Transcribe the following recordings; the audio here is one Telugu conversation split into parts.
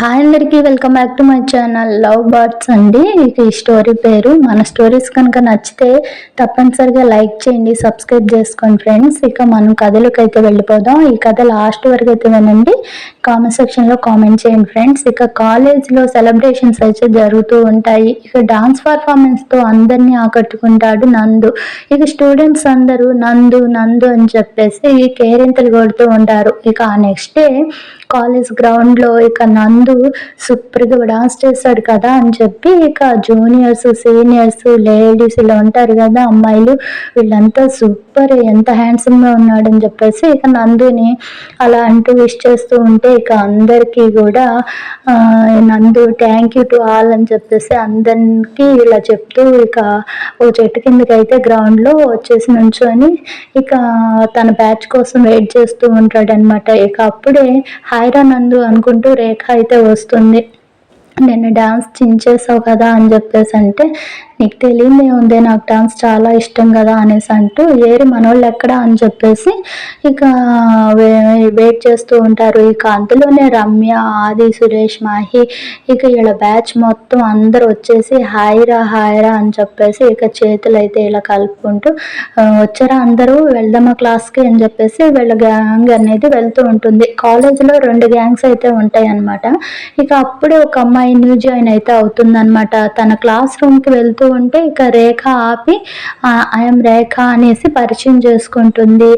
హాయ్ అందరికీ welcome back to my channel love birds అండి. ఇక ఈ స్టోరీ పేరు. మన స్టోరీస్ కనుక నచ్చితే తప్పనిసరిగా లైక్ చేయండి సబ్స్క్రైబ్ చేసుకోండి ఫ్రెండ్స్ ఇక మనం కథలకు అయితే వెళ్ళిపోదాం. ఈ కథ లాస్ట్ వరకు అయితే వినండి. కామెంట్ సెక్షన్లో కామెంట్ చేయండి ఫ్రెండ్స్ ఇక కాలేజ్లో సెలబ్రేషన్స్ అయితే జరుగుతూ ఉంటాయి. ఇక డాన్స్ పర్ఫార్మెన్స్తో అందరినీ ఆకట్టుకుంటాడు నందు. ఇక స్టూడెంట్స్ అందరూ నందు నందు అని చెప్పేసి కేరింతలు కొడుతూ ఉంటారు. ఇక ఆ నెక్స్ట్ డే కాలేజ్ గ్రౌండ్లో ఇక నందు సూపర్గా డాన్స్ చేస్తాడు కదా అని చెప్పి ఇక జూనియర్స్ సీనియర్స్ లేడీస్ ఇలా ఉంటారు కదా అమ్మాయిలు వీళ్ళంతా సూపర్ ఎంత హ్యాండ్సమ్గా ఉన్నాడని చెప్పేసి ఇక నందుని అలా అంటూ విష్ చేస్తూ ఉంటే ఇక అందరికీ కూడా నందు థ్యాంక్ యూ టు ఆల్ అని చెప్పేసి అందరికీ ఇలా చెప్తూ ఇక ఓ చెట్టు కిందకి అయితే గ్రౌండ్లో వచ్చేసి నుంచొని ఇక తన బ్యాచ్ కోసం వెయిట్ చేస్తూ ఉంటాడనమాట ఇక అప్పుడే ఐరన్ నందు అనుకుంటూ రేఖ అయితే వస్తుంది. నేను డాన్స్ చించేసావు కదా అని చెప్పేసి అంటే నీకు తెలియదే ఉంది నాకు డాన్స్ చాలా ఇష్టం కదా అనేసి అంటూ ఏరి మనోళ్ళు ఎక్కడ? అని చెప్పేసి ఇక వెయిట్ చేస్తూ ఉంటారు. ఇక అందులోనే రమ్య ఆది సురేష్ మాహి ఇక వీళ్ళ బ్యాచ్ మొత్తం అందరు వచ్చేసి హాయిరా హాయిరా అని చెప్పేసి ఇక చేతులు అయితే ఇలా కలుపుకుంటూ వచ్చారా అందరూ? వెళ్దామా క్లాస్కి? అని చెప్పేసి వీళ్ళ గ్యాంగ్ అనేది వెళ్తూ ఉంటుంది. కాలేజీలో రెండు గ్యాంగ్స్ అయితే ఉంటాయి అనమాట ఇక అప్పుడే ఒక అమ్మాయి న్యూ జాయిన్ అయితే అవుతుందనమాట తన క్లాస్ రూమ్కి వెళ్తూ ఉంటే ఇక రేఖ ఆపి ఐఎమ్ రేఖ అనేసి పరిచయం చేసుకుంటుంది.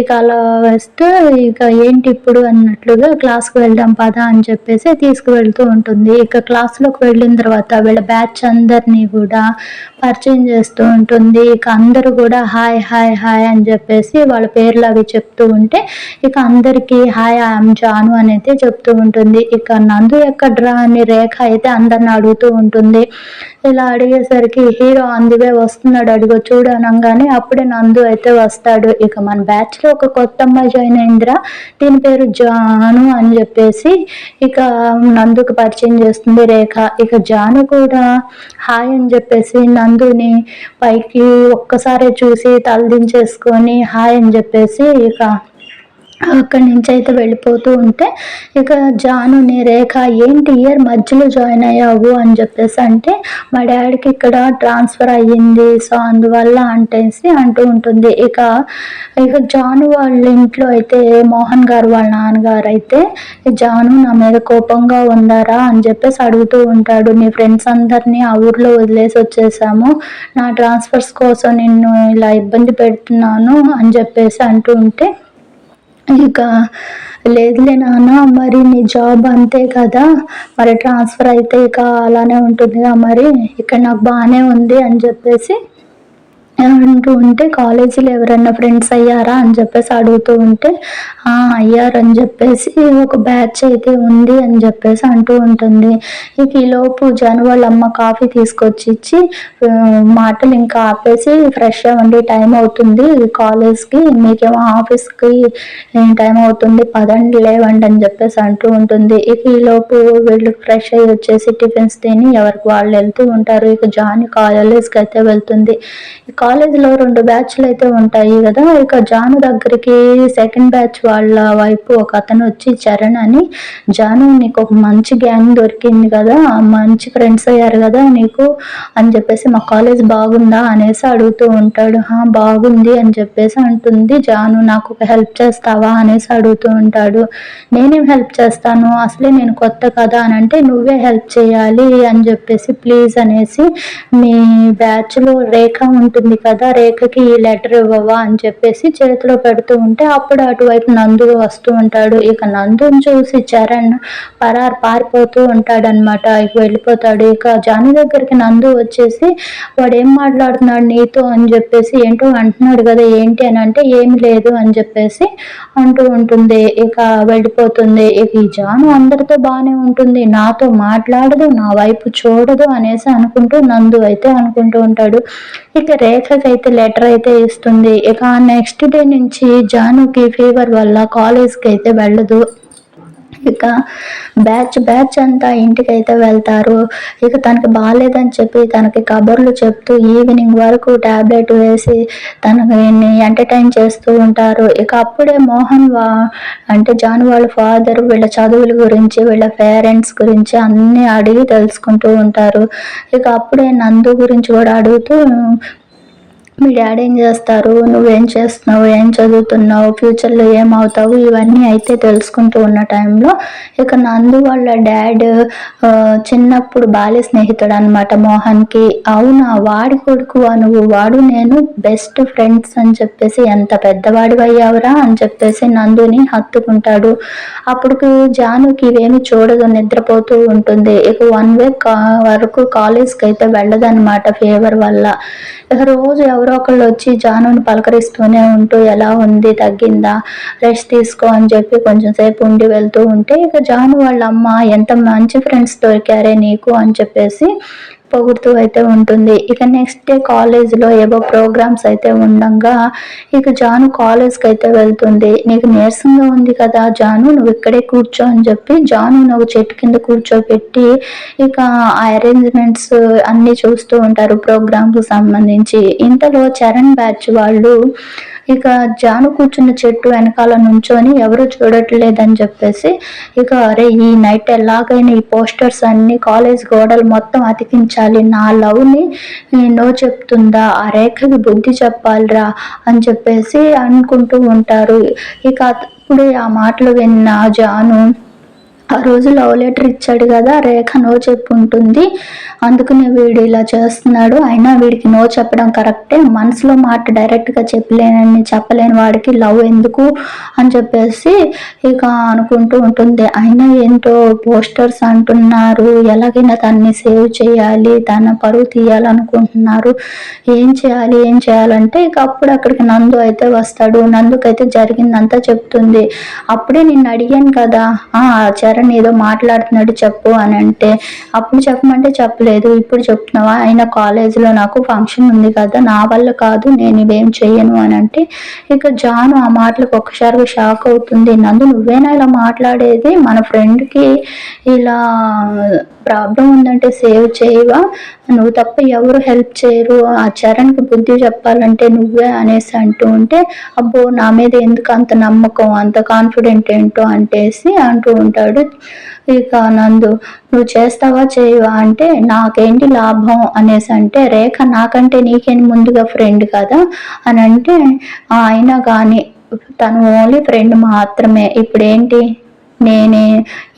ఇక అలా వస్తే ఇక ఏంటి ఇప్పుడు? అన్నట్లుగా క్లాస్కి వెళ్దాం పదా అని చెప్పేసి తీసుకువెళ్తూ ఉంటుంది. ఇక క్లాస్లోకి వెళ్ళిన తర్వాత వీళ్ళ బ్యాచ్ అందరినీ కూడా పరిచయం చేస్తూ ఉంటుంది. ఇక అందరూ కూడా హాయ్ హాయ్ హాయ్ అని చెప్పేసి వాళ్ళ పేర్లు అవి చెప్తూ ఉంటే ఇక అందరికీ హాయ్ ఐఎమ్ జాను అనేది చెప్తూ ఉంటుంది. ఇక నందు ఎక్కడ్రా అని రేఖ అయితే అందరిని అడుగుతూ ఉంటుంది. ఇలా అడిగేసరికి హీరో అందువే వస్తున్నాడు అడిగో చూడు అనగానే అప్పుడే నందు అయితే వస్తాడు. ఇక మన బ్యాచ్లో ఒక కొత్త అమ్మాయి జాయిన్ అయిందిరా దీని పేరు జాను అని చెప్పేసి ఇక నందుకు పరిచయం చేస్తుంది రేఖ. ఇక జాను కూడా హాయ్ అని చెప్పేసి నందుని పైకి ఒక్కసారి చూసి తలదించేసుకొని హాయ్ అని చెప్పేసి ఇక అక్కడి నుంచి అయితే వెళ్ళిపోతూ ఉంటే ఇక జానుని రేఖ ఏంటి? ఇయర్ మధ్యలో జాయిన్ అయ్యావు అని చెప్పేసి అంటే మా డాడీకి ఇక్కడ ట్రాన్స్ఫర్ అయ్యింది సో అందువల్ల అంటేసి అంటూ ఉంటుంది. ఇక ఇక జాను వాళ్ళ ఇంట్లో అయితే మోహన్ గారు వాళ్ళ నాన్నగారు అయితే జాను నా మీద కోపంగా ఉందారా? అని చెప్పేసి అడుగుతూ ఉంటాడు. మీ ఫ్రెండ్స్ అందరినీ ఆ ఊర్లో వదిలేసి వచ్చేసాము. నా ట్రాన్స్ఫర్స్ కోసం నిన్ను ఇలా ఇబ్బంది పెడుతున్నాను అని చెప్పేసి అంటూ ఉంటే ఇక లేదులే నాన్న మరి నీ జాబ్ అంతే కదా. మరి ట్రాన్స్ఫర్ అయితే ఇక అలానే ఉంటుందిగా మరి. ఇక్కడ నాకు బాగానే ఉంది అని చెప్పేసి అంటూ ఉంటే కాలేజీలో ఎవరైనా ఫ్రెండ్స్ అయ్యారా? అని చెప్పేసి అడుగుతూ ఉంటే అయ్యారని చెప్పేసి ఒక బ్యాచ్ అయితే ఉంది అని చెప్పేసి అంటూ ఉంటుంది. ఇక ఈలోపు జన వాళ్ళ అమ్మ కాఫీ తీసుకొచ్చి ఇచ్చి మాటలు ఇంకా ఆపేసి ఫ్రెష్ అవ్వండి టైం అవుతుంది. కాలేజ్కి మీకేమో ఆఫీస్కి టైం అవుతుంది. పదండి లేవండి అని చెప్పేసి అంటూ ఉంటుంది. ఇక ఈలోపు వీళ్ళు ఫ్రెష్ అయ్యి వచ్చేసి టిఫిన్స్ తిని ఎవరికి వాళ్ళు వెళ్తూ ఉంటారు. ఇక జాని కాలేజ్కి అయితే వెళ్తుంది. కాలేజీలో రెండు బ్యాచ్లు అయితే ఉంటాయి కదా. ఇక జాను దగ్గరికి సెకండ్ బ్యాచ్ వాళ్ళ వైపు ఒక అతను వచ్చి చరణ్ అని జాను నీకు ఒక మంచి గ్యాంగ్ దొరికింది కదా మంచి ఫ్రెండ్స్ అయ్యారు కదా నీకు అని చెప్పేసి మా కాలేజ్ బాగుందా? అనేసి అడుగుతూ ఉంటాడు. హా బాగుంది అని చెప్పేసి అంటుంది. జాను నాకు ఒక హెల్ప్ చేస్తావా? అనేసి అడుగుతూ ఉంటాడు. నేనేం హెల్ప్ చేస్తాను? అసలే నేను కొత్త కదా అని అంటే నువ్వే హెల్ప్ చేయాలి అని చెప్పేసి ప్లీజ్ అనేసి మీ బ్యాచ్లో రేఖ ఉంటుంది కదా రేఖకి ఈ లెటర్ ఇవ్వవా అని చెప్పేసి చేతిలో పెడుతూ ఉంటే అప్పుడు అటువైపు నందు వస్తూ ఉంటాడు. ఇక నందుని చూసి చరణ్ పరారు పారిపోతూ ఉంటాడనమాట ఇక వెళ్ళిపోతాడు. ఇక జాని దగ్గరికి నందు వచ్చేసి వాడు ఏం మాట్లాడుతున్నాడు నీతో? అని చెప్పేసి ఏంటో అంటున్నాడు కదా ఏంటి? అని అంటే ఏమి లేదు అని చెప్పేసి అంటూ ఉంటుంది. ఇక వెళ్ళిపోతుంది. ఇక ఈ జాను అందరితో బాగానే ఉంటుంది. నాతో మాట్లాడదు నా వైపు చూడదు అనేసి అనుకుంటూ నందు అయితే అనుకుంటూ ఉంటాడు. ఇక రేఖకి అయితే లెటర్ అయితే ఇస్తుంది. ఇక నెక్స్ట్ డే నుంచి జానుకి ఫీవర్ వల్ల కాలేజ్కి అయితే వెళ్ళదు. ఇక బ్యాచ్ బ్యాచ్ అంతా ఇంటికైతే వెళ్తారు. ఇక తనకి బాగాలేదని చెప్పి తనకి కబుర్లు చెప్తూ ఈవినింగ్ వరకు ట్యాబ్లెట్ వేసి తనని ఎంటర్టైన్ చేస్తూ ఉంటారు. ఇక అప్పుడే మోహన్ వా అంటే జాన్ వాళ్ళ ఫాదర్ వీళ్ళ చదువుల గురించి వీళ్ళ పేరెంట్స్ గురించి అన్నీ అడిగి తెలుసుకుంటూ ఉంటారు. ఇక అప్పుడే నందు గురించి కూడా అడుగుతూ మీ డాడీ ఏం చేస్తారు? నువ్వేం చేస్తున్నావు? ఏం చదువుతున్నావు? ఫ్యూచర్లో ఏమవుతావు? ఇవన్నీ అయితే తెలుసుకుంటూ ఉన్న టైంలో ఇక నందు వాళ్ళ డాడ్ చిన్నప్పుడు బాల్య స్నేహితుడు అనమాట మోహన్కి. అవునా? వాడి కొడుకు నువ్వు వాడు నేను బెస్ట్ ఫ్రెండ్స్ అని చెప్పేసి ఎంత పెద్దవాడు అయ్యావురా అని చెప్పేసి నందుని హత్తుకుంటాడు. అప్పుడు జానుకి ఇవేమి చూడదు నిద్రపోతూ ఉంటుంది. ఇక వన్ వీక్ వరకు కాలేజ్కి అయితే వెళ్ళదనమాట ఫీవర్ వల్ల. రోజు ఎవరో ఒకళ్ళు వచ్చి జానుని పలకరిస్తూనే ఉంటూ ఎలా ఉంది? తగ్గిందా? రెస్ట్ తీసుకో అని చెప్పి కొంచెం సేపు ఉండి వెళ్తూ ఉంటే ఇక జాను వాళ్ళ అమ్మ ఎంత మంచి ఫ్రెండ్స్ దొరికారే నీకు అని చెప్పేసి పొగుడుతూ అయితే ఉంటుంది. ఇక నెక్స్ట్ డే కాలేజ్లో ఏవో ప్రోగ్రామ్స్ అయితే ఉండగా ఇక జాను కాలేజ్కి అయితే వెళ్తుంది. నీకు నీరసంగా ఉంది కదా జాను నువ్వు ఇక్కడే కూర్చో అని చెప్పి జాను నువ్వు చెట్టు కింద కూర్చోబెట్టి ఇక ఆ అరేంజ్మెంట్స్ అన్నీ చూస్తూ ఉంటారు. ప్రోగ్రామ్కి సంబంధించి. ఇంతలో చరణ్ బ్యాచ్ వాళ్ళు ఇక జాను కూర్చున్న చెట్టు వెనకాల నుంచొని ఎవరు చూడట్లేదని చెప్పేసి ఇక అరే ఈ నైట్ ఎలాగైనా ఈ పోస్టర్స్ అన్ని కాలేజ్ గోడలు మొత్తం అతికించాలి. నా లవ్ని నో చెప్తుందా? ఆ రేఖకి బుద్ధి చెప్పాలిరా అని చెప్పేసి అనుకుంటూ ఉంటారు. ఇక అప్పుడు ఆ మాటలు విన్న జాను ఆ రోజు లవ్ లెటర్ ఇచ్చాడు కదా రేఖ నో చెప్పు ఉంటుంది అందుకనే వీడు ఇలా చేస్తున్నాడు. అయినా వీడికి నో చెప్పడం కరెక్టే. మనసులో మాట డైరెక్ట్గా చెప్పలేనని చెప్పలేని వాడికి లవ్ ఎందుకు అని చెప్పేసి ఇక అనుకుంటూ ఉంటుంది. అయినా ఏంటో పోస్టర్స్ అంటున్నారు. ఎలాగైనా తన్ని సేవ్ చేయాలి తన పరువు తీయాలనుకుంటున్నారు. ఏం చేయాలి ఏం చేయాలంటే ఇక అప్పుడు అక్కడికి నందు అయితే వస్తాడు. నందుకైతే జరిగిందంతా చెప్తుంది. అప్పుడే నిన్ను అడిగాను కదా. చరణ్ చరణ్ ఏదో మాట్లాడుతున్నాడు చెప్పు అని అంటే అప్పుడు చెప్పమంటే చెప్పలేదు ఇప్పుడు చెప్తున్నావా? అయినా కాలేజీలో నాకు ఫంక్షన్ ఉంది కదా నా వల్ల కాదు నేను ఇవేం చెయ్యను అని అంటే ఇక జాను ఆ మాటలకు ఒక్కసారిగా షాక్ అవుతుంది. నందు నువ్వేనా ఇలా మాట్లాడేది? మన ఫ్రెండ్కి ఇలా ప్రాబ్లం ఉందంటే సేవ్ చేయవా? నువ్వు తప్ప ఎవరు హెల్ప్ చేయరు. ఆ చరణ్కి బుద్ధి చెప్పాలంటే నువ్వే అనేసి అంటూ ఉంటే అబ్బో నా మీద ఎందుకు అంత నమ్మకం అంత కాన్ఫిడెంట్ ఏంటో అంటేసి అంటూ ఉంటాడు ఇక నందు నువ్వు చేస్తావా చేయవా? అంటే నాకేంటి లాభం? అనేసి అంటే రేఖ నాకంటే నీకేం ముందుగా ఫ్రెండ్ కదా? అని అంటే అయినా కానీ తను ఓన్లీ ఫ్రెండ్ మాత్రమే. ఇప్పుడేంటి? నేనే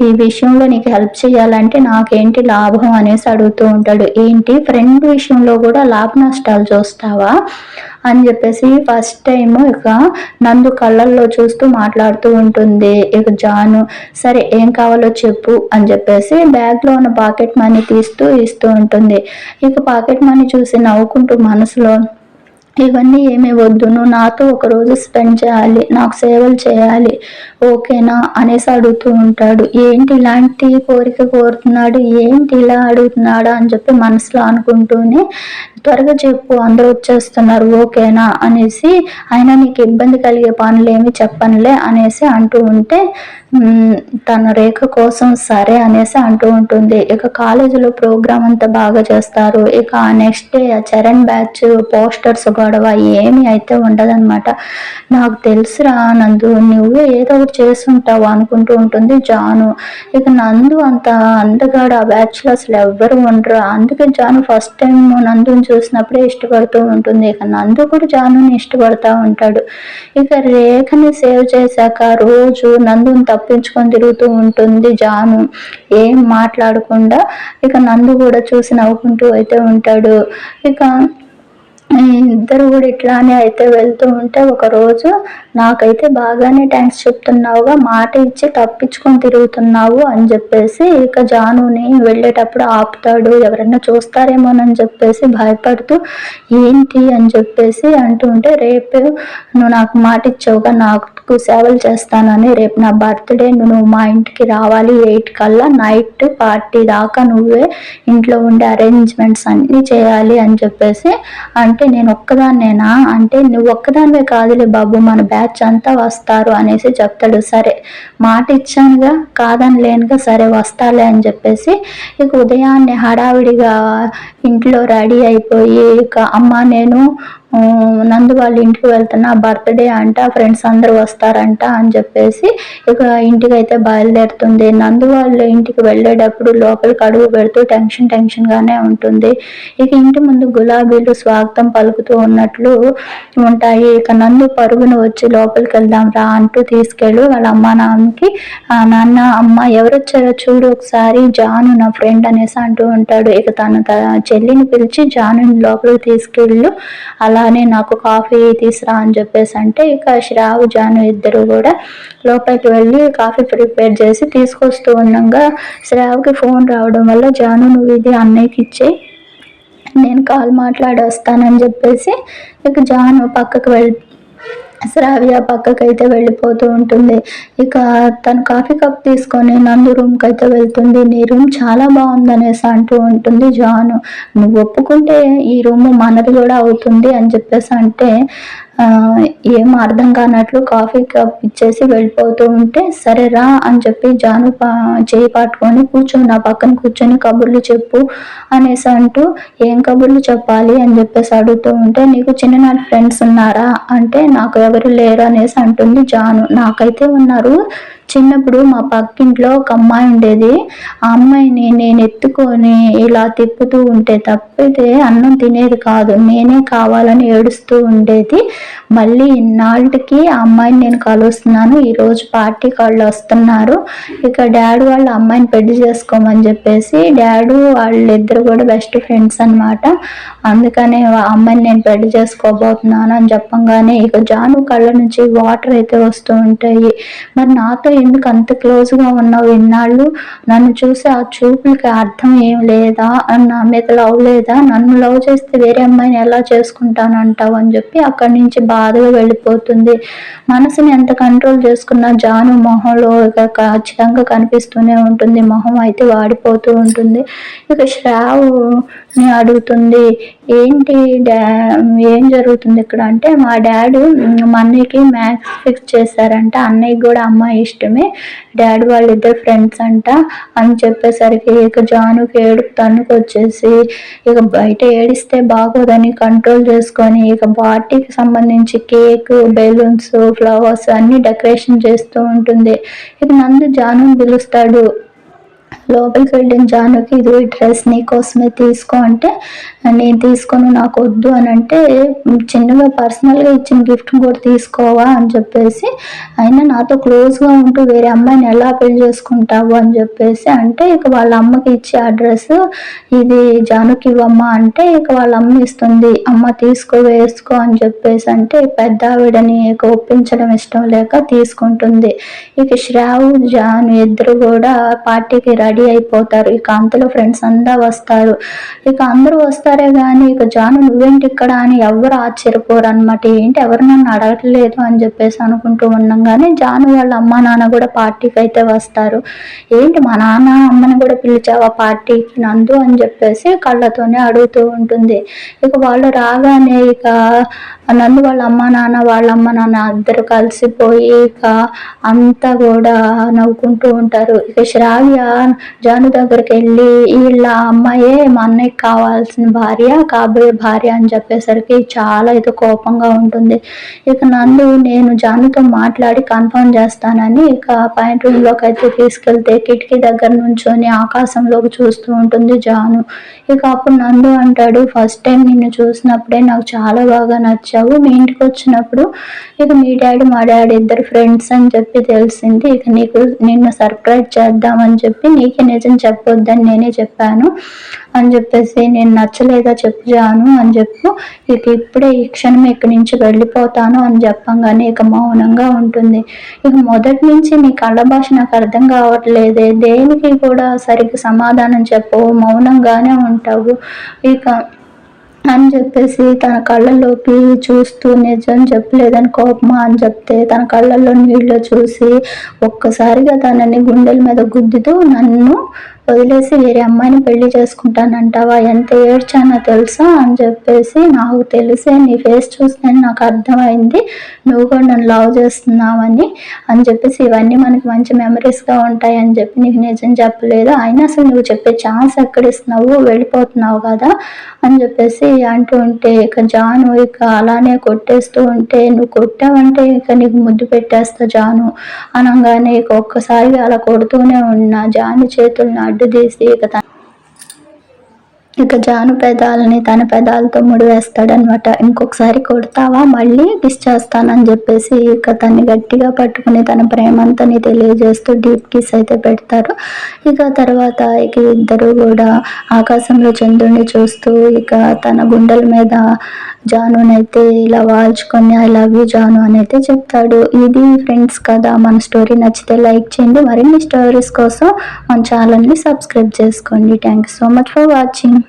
ఈ విషయంలో నీకు హెల్ప్ చేయాలంటే నాకేంటి లాభం అనేసి అడుగుతూ ఉంటాడు. ఏంటి? ఫ్రెండ్ విషయంలో కూడా లాభ నష్టాలు చూస్తావా? అని చెప్పేసి ఫస్ట్ టైం ఇక నందు కళ్ళల్లో చూస్తూ మాట్లాడుతూ ఉంటుంది. ఇక జాను సరే ఏం కావాలో చెప్పు అని చెప్పేసి బ్యాగ్లో ఉన్న పాకెట్ మనీ తీస్తూ ఇస్తూ ఉంటుంది. ఇక పాకెట్ మనీ చూసి నవ్వుకుంటూ మనసులో ఇవన్నీ ఏమీ వద్దు. నువ్వు నాతో ఒక రోజు స్పెండ్ చేయాలి. నాకు సేవలు చేయాలి. ఓకేనా అనేసి అడుగుతూ ఉంటాడు. ఏంటి ఇలాంటి కోరిక కోరుతున్నాడు? ఏంటి ఇలా అడుగుతున్నాడు అని చెప్పి మనసులో అనుకుంటూనే త్వరగా చెప్పు అందరూ వచ్చేస్తున్నారు ఓకేనా అనేసి ఆయన నీకు ఇబ్బంది కలిగే పనులు ఏమి చెప్పనులే అనేసి అంటూ ఉంటే తన రేఖ కోసం సరే అనేసి అంటూ ఉంటుంది. ఇక కాలేజీలో ప్రోగ్రామ్ అంతా బాగా చేస్తారు. ఇక నెక్స్ట్ డే ఆ చరణ్ బ్యాచ్ పోస్టర్స్ గొడవ ఏమి అయితే ఉండదన్నమాట. నాకు తెలుసురా నందు నువ్వు ఏదో ఒకటి చేస్తుంటావు అనుకుంటూ ఉంటుంది జాను. ఇక నందు అంత అందగాడు ఆ బ్యాచ్లో అసలు ఎవ్వరు ఉండరు. అందుకే జాను ఫస్ట్ టైం నందుని చూసినప్పుడే ఇష్టపడుతూ ఉంటుంది. ఇక నందు కూడా జానుని ఇష్టపడతా ఉంటాడు. ఇక రేఖని సేవ్ చేశాక రోజు నందుని తప్పించుకొని తిరుగుతూ ఉంటుంది జాను. ఏం మాట్లాడకుండా ఇక నందు కూడా చూసి నవ్వుకుంటూ అయితే ఉంటాడు. ఇక ఇద్దరు కూడా ఇట్లానే అయితే వెళ్తూ ఉంటే ఒకరోజు నాకైతే బాగానే థ్యాంక్స్ చెప్తున్నావుగా మాట ఇచ్చి తప్పించుకొని తిరుగుతున్నావు అని చెప్పేసి ఇక జానుని వెళ్ళేటప్పుడు ఆపుతాడు ఎవరైనా చూస్తారేమోనని చెప్పేసి భయపడుతూ ఏంటి అని చెప్పేసి అంటూ ఉంటే రేపు నువ్వు నాకు మాట ఇచ్చావుగా నాకు నీకు సేవలు చేస్తానని రేపు నా బర్త్డే నువ్వు మా ఇంటికి రావాలి ఎయిట్ కల్లా నైట్ పార్టీ దాకా నువ్వే ఇంట్లో ఉండే అరేంజ్మెంట్స్ అన్నీ చేయాలి అని చెప్పేసి అంటే నేను ఒక్కదాన్నేనా? అంటే నువ్వు ఒక్కదానివే కాదులే బాబు మన బ్యాచ్ అంతా వస్తారు అనేసి చెప్తాడు. సరే మాట ఇచ్చానుగా కాదని లేనుగా సరే వస్తాలే అని చెప్పేసి ఇక ఉదయాన్నే హడావిడిగా ఇంట్లో రెడీ అయిపోయి ఇక అమ్మ నేను నందు వాళ్ళ ఇంటికి వెళ్తున్నా బర్త్డే అంట ఫ్రెండ్స్ అందరూ వస్తారంట అని చెప్పేసి ఇక ఇంటికి అయితే బయలుదేరుతుంది. నందు వాళ్ళ ఇంటికి వెళ్ళేటప్పుడు లోపలికి అడుగు పెడుతూ టెన్షన్ టెన్షన్గానే ఉంటుంది. ఇక ఇంటి ముందు గులాబీలు స్వాగతం పలుకుతూ ఉన్నట్లు ఉంటాయి. ఇక నందు పరుగును వచ్చి లోపలికి వెళ్దాం రా అంటూ తీసుకెళ్ళు. వాళ్ళ అమ్మ నాన్నకి నాన్న అమ్మ ఎవరు వచ్చారో చూడు ఒకసారి. జాను నా ఫ్రెండ్ అనేసి అంటూ ఉంటాడు. ఇక తన చెల్లిని పిలిచి జాను లోపలికి తీసుకెళ్ళు. అలా అలానే నాకు కాఫీ తీసురా అని చెప్పేసి అంటే ఇక శ్రావు జాను ఇద్దరు కూడా లోపలికి వెళ్ళి కాఫీ ప్రిపేర్ చేసి తీసుకొస్తూ ఉండగా శ్రావుకి ఫోన్ రావడం వల్ల జాను నువ్వు ఇది అన్నయ్యకి ఇచ్చేయి. నేను కాల్ మాట్లాడి వస్తానని చెప్పేసి ఇక జాను పక్కకు వెళ్ శ్రావ్య పక్కకైతే వెళ్ళిపోతూ ఉంటుంది. ఇక తను కాఫీ కప్ తీసుకొని నందు రూమ్కి అయితే వెళ్తుంది. నీ రూమ్ చాలా బాగుంది అనేసి అంటూ ఉంటుంది జాను. నువ్వు ఒప్పుకుంటే ఈ రూమ్ మనది కూడా అవుతుంది అని చెప్పేసి అంటే ఏం అర్థం కానట్లు కాఫీ కప్ ఇచ్చేసి వెళ్ళిపోతూ ఉంటే సరే రా అని చెప్పి జాను చేయి పట్టుకొని కూర్చొని నా పక్కన కూర్చొని కబుర్లు చెప్పు అనేసి అంటూ ఏం కబుర్లు చెప్పాలి అని చెప్పేసి అడుగుతూ ఉంటే నీకు చిన్ననాటి ఫ్రెండ్స్ ఉన్నారా? అంటే నాకు ఎవరు లేరు అనేసి అంటుంది జాను. నాకైతే ఉన్నారు చిన్నప్పుడు మా పక్కింట్లో ఒక అమ్మాయి ఉండేది. ఆ అమ్మాయిని నేను ఎత్తుకొని ఇలా తిప్పుతూ ఉంటే తప్పితే అన్నం తినేది కాదు. నేనే కావాలని ఏడుస్తూ ఉండేది. మళ్ళీ ఇన్నాళ్ళకి ఆ అమ్మాయిని నేను కలుస్తున్నాను. ఈరోజు పార్టీకి వాళ్ళు వస్తున్నారు. ఇక డాడీ వాళ్ళ అమ్మాయిని పెళ్ళి చేసుకోమని చెప్పేసి డాడీ వాళ్ళిద్దరు కూడా బెస్ట్ ఫ్రెండ్స్ అనమాట అందుకనే అమ్మాయిని నేను పెళ్ళి చేసుకోబోతున్నాను అని చెప్పంగానే ఇక జాను కళ్ళ నుంచి వాటర్ అయితే వస్తూ ఉంటాయి. మరి నాతో ఎందుకు అంత క్లోజ్గా ఉన్నావు ఎన్నాళ్ళు నన్ను చూసి ఆ చూపులకి అర్థం ఏం లేదా? నా మీద లవ్ లేదా? నన్ను లవ్ చేస్తే వేరే అమ్మాయిని ఎలా చేసుకుంటాను అంటావు అని చెప్పి అక్కడి నుంచి బాధగా వెళ్ళిపోతుంది. మనసుని ఎంత కంట్రోల్ చేసుకున్నా జాను మొహంలో ఇక ఖచ్చితంగా కనిపిస్తూనే ఉంటుంది. మొహం అయితే వాడిపోతూ ఉంటుంది. ఇక శ్రావు అడుగుతుంది. ఏంటి డా ఏం జరుగుతుంది ఇక్కడ? అంటే మా డాడీ మా అన్నయ్యకి మ్యాథ్స్ ఫిక్స్ చేశారంట. అన్నయ్యకి కూడా అమ్మాయి ఇష్టమే. డాడీ వాళ్ళిద్దరు ఫ్రెండ్స్ అంట. అని చెప్పేసరికి ఇక జానుకి ఏడుపు తన్నుకు వచ్చేసి ఇక బయట ఏడిస్తే బాగోదని కంట్రోల్ చేసుకొని ఇక పార్టీకి సంబంధించి కేక్ బెలూన్స్ ఫ్లవర్స్ అన్ని డెకరేషన్ చేస్తూ ఉంటుంది. ఇక నందు జాను పిలుస్తాడు. లోపలికి వెళ్ళిన జానుకి ఇది డ్రెస్ నీకోసమే తీసుకో అంటే నేను తీసుకొని నాకు వద్దు అని అంటే చిన్నగా పర్సనల్గా ఇచ్చిన గిఫ్ట్ కూడా తీసుకోవా అని చెప్పేసి అయినా నాతో క్లోజ్గా ఉంటూ వేరే అమ్మాయిని ఎలా పెళ్ళి చేసుకుంటావు అని చెప్పేసి అంటే ఇక వాళ్ళ అమ్మకి ఇచ్చే ఆ డ్రెస్ ఇది జానుకి ఇవ్వమ్మా అంటే ఇక వాళ్ళ అమ్మ ఇస్తుంది అమ్మ తీసుకో వేసుకో అని చెప్పేసి అంటే పెద్ద ఆవిడని ఇక ఒప్పించడం ఇష్టం లేక తీసుకుంటుంది. ఇక శ్రావు జాను ఇద్దరు కూడా పార్టీకి రెడీ అయిపోతారు. ఇక అంతలో ఫ్రెండ్స్ అంతా వస్తారు. ఇక అందరూ వస్తారే కానీ ఇక జాను నువ్వేంటి ఇక్కడ అని ఎవరు ఆశ్చర్యపోరు అనమాట ఏంటి ఎవరు నన్ను అడగట్లేదు అని చెప్పేసి అనుకుంటూ ఉన్నాం కానీ జాను వాళ్ళ అమ్మ నాన్న కూడా పార్టీకి అయితే వస్తారు. ఏంటి మా నాన్న అమ్మని కూడా పిలిచావా పార్టీకి నందు అని చెప్పేసి కళ్ళతోనే అడుగుతూ ఉంటుంది. ఇక వాళ్ళు రాగానే ఇక నందు వాళ్ళ అమ్మ నాన్న వాళ్ళ అమ్మ నాన్న ఇద్దరు కలిసిపోయి ఇక అంతా కూడా నవ్వుకుంటూ ఉంటారు. ఇక శ్రావ్య జాను దగ్గరికి వెళ్ళి వీళ్ళ అమ్మాయే మా అన్నయ్యకి కావాల్సిన భార్య కాబోయే భార్య అని చెప్పేసరికి చాలా ఇది కోపంగా ఉంటుంది. ఇక నందు నేను జానుతో మాట్లాడి కన్ఫర్మ్ చేస్తానని ఇక పాయింట్ రూమ్లోకి అయితే తీసుకెళ్తే కిటికీ దగ్గర నుంచొని ఆకాశంలోకి చూస్తూ ఉంటుంది జాను. ఇక అప్పుడు నందు అంటాడు ఫస్ట్ టైం నిన్ను చూసినప్పుడే నాకు చాలా బాగా నచ్చావు. మీ ఇంటికి వచ్చినప్పుడు ఇక మీ డాడీ మా డాడీ ఇద్దరు ఫ్రెండ్స్ అని చెప్పి తెలిసింది. ఇక నీకు నిన్ను సర్ప్రైజ్ చేద్దామని చెప్పి నీ నీకే నిజం చెప్పొద్దని నేనే చెప్పాను. అని చెప్పేసి నేను నచ్చలేదా చెప్పు జాను అని చెప్పు. ఇక ఇప్పుడే ఈ క్షణం ఇక్కడి నుంచి వెళ్ళిపోతాను అని చెప్పంగానే ఇక మౌనంగా ఉంటుంది. ఇక మొదటి నుంచి నీ కళ్ళ భాష నాకు అర్థం కావట్లేదే. దేనికి కూడా సరిగ్గా సమాధానం చెప్పవు. మౌనంగానే ఉంటావు. ఇక అని చెప్పేసి తన కళ్ళలోకి చూస్తూ నిజం చెప్పలేదని కోపమా అని చెప్తే తన కళ్ళల్లో నీళ్ళు చూసి ఒక్కసారిగా తనని గుండెల మీద గుద్దుతూ నన్ను వదిలేసి వేరే అమ్మాయిని పెళ్ళి చేసుకుంటానంటావా? ఎంత ఏడ్చానో తెలుసా? అని చెప్పేసి నాకు తెలిసే నీ ఫేస్ చూస్తే నాకు అర్థమైంది. నువ్వు కూడా నన్ను లవ్ చేస్తున్నావని అని చెప్పేసి ఇవన్నీ మనకి మంచి మెమరీస్గా ఉంటాయి అని చెప్పి నీకు నిజం చెప్పలేదు. అయినా అసలు నువ్వు చెప్పే ఛాన్స్ ఎక్కడ ఇస్తున్నావు వెళ్ళిపోతున్నావు కదా అని చెప్పేసి అంటూ ఉంటే ఇక జాను ఇక అలానే కొట్టేస్తూ ఉంటే నువ్వు కొట్టావంటే ఇక నీకు ముద్దు పెట్టేస్తా జాను అనగానే ఇక ఒక్కసారి అలా కొడుతూనే ఉన్నా జాను చేతులు అడ్డు ఇక తన ఇక జాను పెదాలని తన పెదాలతో ముడివేస్తాడనమాట ఇంకొకసారి కొడతావా? మళ్ళీ కిస్ చేస్తానని చెప్పేసి ఇక తన్ని గట్టిగా పట్టుకుని తన ప్రేమంతని తెలియజేస్తూ డీప్ కిస్ అయితే పెడతారు. ఇక తర్వాత ఇక ఇద్దరు కూడా ఆకాశంలో చంద్రుడిని చూస్తూ ఇక తన గుండెల మీద జానునైతే ఇలా వాల్చుకొని ఐ లవ్ యూ జాను అని అయితే చెప్తాడు. ఇది ఫ్రెండ్స్ కదా మన స్టోరీ నచ్చితే లైక్ చేయండి. మరిన్ని స్టోరీస్ కోసం మన ఛానల్ని సబ్స్క్రైబ్ చేసుకోండి. Thank you so much for watching